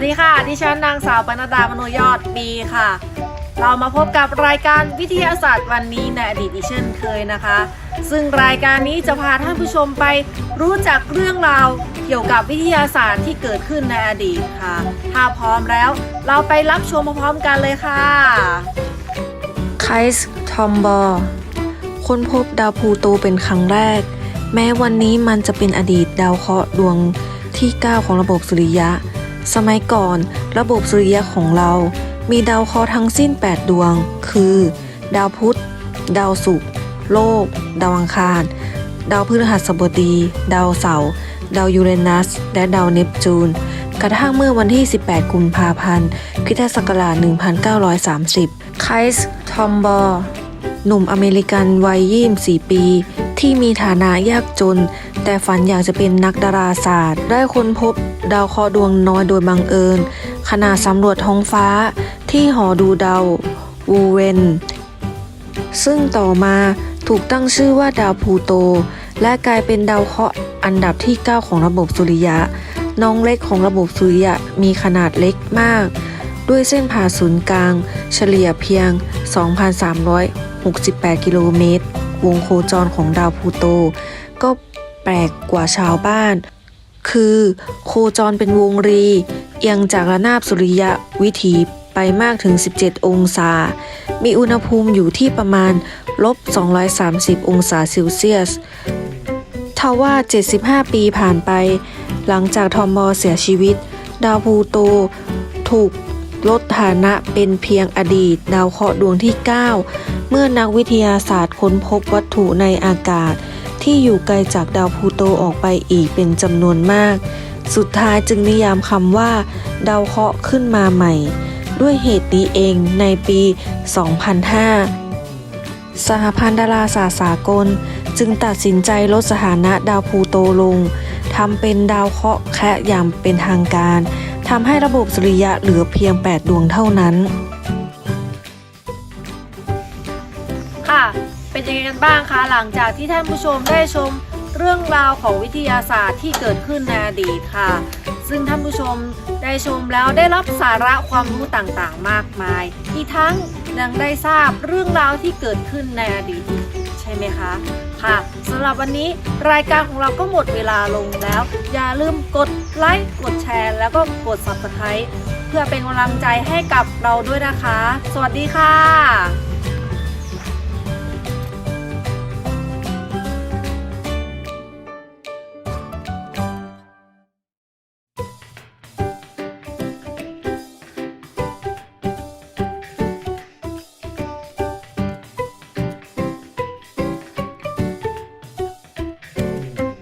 สวัสดีค่ะ ดิฉันนางสาวปนดามโนยอดบีค่ะ เรามาพบกับรายการวิทยาศาสตร์วันนี้ในอดีตอีเช่นเคยนะคะ ซึ่งรายการนี้จะพาท่านผู้ชมไปรู้จักเรื่องราวเกี่ยวกับวิทยาศาสตร์ที่เกิดขึ้นในอดีตค่ะ ถ้าพร้อมแล้วเราไปรับชมพร้อมกันเลยค่ะไคส์ทอมบอร์ค้นพบดาวพลูโตเป็นครั้งแรก แม้วันนี้มันจะเป็นอดีตดาวเคราะห์ดวงที่ 9 ของระบบสุริยะ สมัยก่อน ระบบสุริยะของเรา มีดาวเคราะห์ทั้งสิ้น 8 ดวง คือ ดาวพุธ ดาวศุกร์ โลก ดาวอังคาร ดาวพฤหัสบดี ดาวเสาร์ ดาวยูเรนัส และดาวเนปจูน กระทั่งเมื่อวันที่ 18 กุมภาพันธ์คริสตศักราช 1930 ไคส์ทอมบอร์หนุ่มอเมริกันวัย 24 ปี ที่มีฐานะยากจน แต่ฝันอยากจะเป็นนักดาราศาสตร์ ได้ค้นพบดาวเคราะห์ดวงน้อยโดยบังเอิญ ขณะสำรวจท้องฟ้าที่หอดูดาววูเวน ซึ่งต่อมาถูกตั้งชื่อว่าดาวพูโต และกลายเป็นดาวเคราะห์อันดับที่ 9 ของระบบสุริยะ น้องเล็กของระบบสุริยะมีขนาดเล็กมาก ด้วยเส้นผ่าศูนย์กลาง เฉลี่ยเพียง 2,368 กิโลเมตร วงโคจรของดาวพูโต ก็ ลกกว่าชาวบ้าน คือโคจรเป็นวงรี เอียงจากระนาบสุริยะวิถีไปมากถึง 17 องศา มีอุณหภูมิอยู่ที่ประมาณลบ 230 องศาเซลเซียสทว่า 75 ปีผ่านไป หลังจากทอมบอร์เสียชีวิต ดาวพูโตถูกลดฐานะเป็นเพียงอดีต ดาวเคราะห์ดวงที่ 9 เมื่อนักวิทยาศาสตร์ค้นพบวัตถุในอากาศ ที่อยู่ไกลจากดาวพลูโตออกไปอีกเป็นจำนวนมาก สุดท้ายจึงนิยามคำว่า ดาวเคราะห์ขึ้นมาใหม่ ด้วยเหตุนี้เองในปี 2005 สหพันธ์ดาราศาสตร์สากล จึงตัดสินใจลดสถานะดาวพลูโตลงทำเป็นดาวเคราะห์แค่อย่างเป็นทางการทำให้ระบบสุริยะเหลือเพียง 8 ดวงเท่านั้น เป็นยังไงกันบ้างคะหลังจากที่ท่านผู้ชมได้ชมเรื่องราวของวิทยาศาสตร์ที่เกิดขึ้นในอดีตค่ะ ซึ่งท่านผู้ชมได้ชมแล้วได้รับสาระความรู้ต่างๆ มากมาย อีกทั้งยังได้ทราบเรื่องราวที่เกิดขึ้นในอดีต ใช่ไหมคะ ค่ะสำหรับวันนี้รายการของเราก็หมดเวลาลงแล้ว อย่าลืมกดไลค์กดแชร์แล้วก็กด subscribe เพื่อเป็นกำลังใจให้กับเราด้วยนะคะ สวัสดีค่ะ